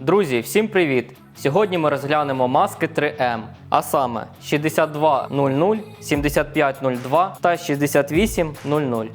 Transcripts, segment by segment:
Друзі, всім привіт! Сьогодні ми розглянемо маски 3М, а саме 6200, 7502 та 6800.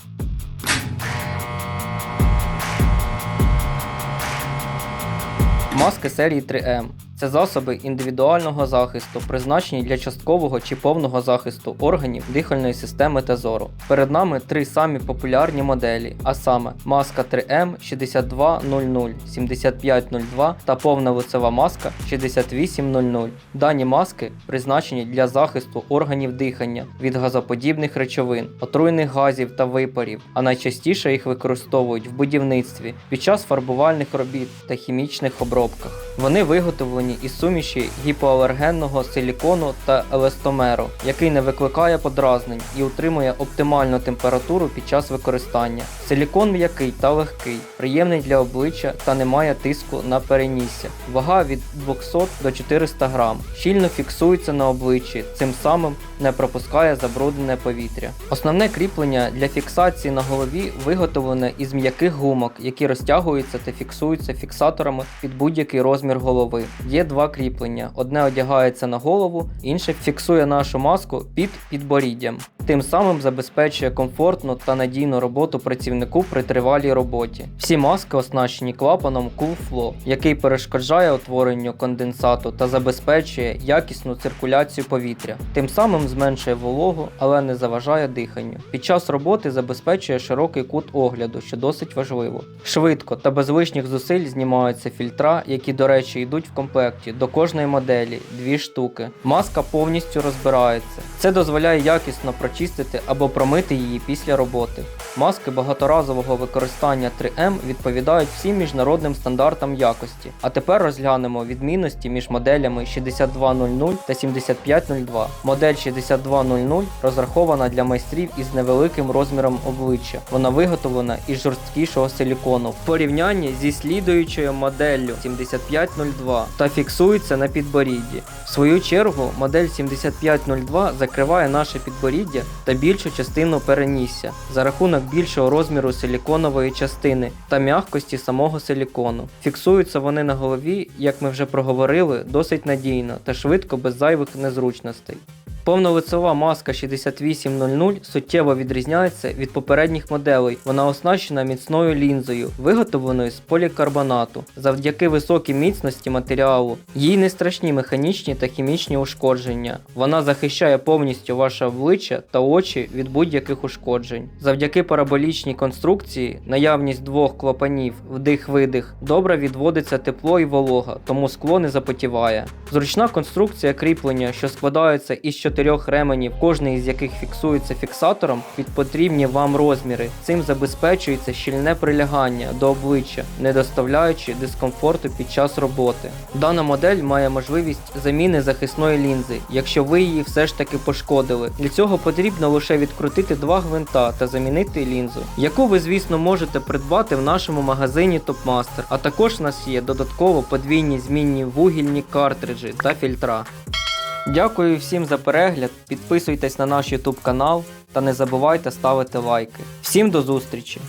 Маски серії 3М це засоби індивідуального захисту, призначені для часткового чи повного захисту органів дихальної системи та зору. Перед нами три самі популярні моделі, а саме маска 3М 6200, 7502 та повна лицева маска 6800. Дані маски призначені для захисту органів дихання від газоподібних речовин, отруйних газів та випарів, а найчастіше їх використовують в будівництві під час фарбувальних робіт та хімічних обробках. Вони виготовлені із суміші гіпоалергенного силікону та еластомеру, який не викликає подразнень і утримує оптимальну температуру під час використання. Силікон м'який та легкий, приємний для обличчя та не має тиску на перенісся. Вага від 200 до 400 грам. Щільно фіксується на обличчі, цим самим не пропускає забруднене повітря. Основне кріплення для фіксації на голові виготовлене із м'яких гумок, які розтягуються та фіксуються фіксаторами під будь-який розмір голови. Є два кріплення: одне одягається на голову, інше фіксує нашу маску під підборіддям. Тим самим забезпечує комфортну та надійну роботу працівнику при тривалій роботі. Всі маски оснащені клапаном CoolFlow, який перешкоджає утворенню конденсату та забезпечує якісну циркуляцію повітря. Тим самим зменшує вологу, але не заважає диханню. Під час роботи забезпечує широкий кут огляду, що досить важливо. Швидко та без лишніх зусиль знімаються фільтра, які, до речі, йдуть в комплекті до кожної моделі дві штуки. Маска повністю розбирається. Це дозволяє якісно прочистити або промити її після роботи. Маски багаторазового використання 3М відповідають всім міжнародним стандартам якості. А тепер розглянемо відмінності між моделями 6200 та 7502. Модель 6200 розрахована для майстрів із невеликим розміром обличчя. Вона виготовлена із жорсткішого силікону в порівнянні зі слідуючою моделлю 7502 та фіксується на підборідді. В свою чергу, модель 7502 закриває наше підборіддя та більшу частину перенісся за рахунок більшого розміру силіконової частини та м'якості самого силікону. Фіксуються вони на голові, як ми вже проговорили, досить надійно та швидко без зайвих незручностей. Повнолицева маска 6800 суттєво відрізняється від попередніх моделей. Вона оснащена міцною лінзою, виготовленою з полікарбонату. Завдяки високій міцності матеріалу їй не страшні механічні та хімічні ушкодження. Вона захищає повністю ваше обличчя та очі від будь-яких ушкоджень. Завдяки параболічній конструкції, наявність двох клапанів вдих-видих добре відводиться тепло і волога, тому скло не запотіває. Зручна конструкція кріплення, що складається із чотирьох ременів, кожний із яких фіксується фіксатором під потрібні вам розміри. Цим забезпечується щільне прилягання до обличчя, не доставляючи дискомфорту під час роботи. Дана модель має можливість заміни захисної лінзи, якщо ви її все ж таки пошкодили. Для цього потрібно лише відкрутити два гвинта та замінити лінзу, яку ви, звісно, можете придбати в нашому магазині Topmaster. А також у нас є додатково подвійні змінні вугільні картриджі та фільтра. Дякую всім за перегляд, підписуйтесь на наш YouTube канал та не забувайте ставити лайки. Всім до зустрічі!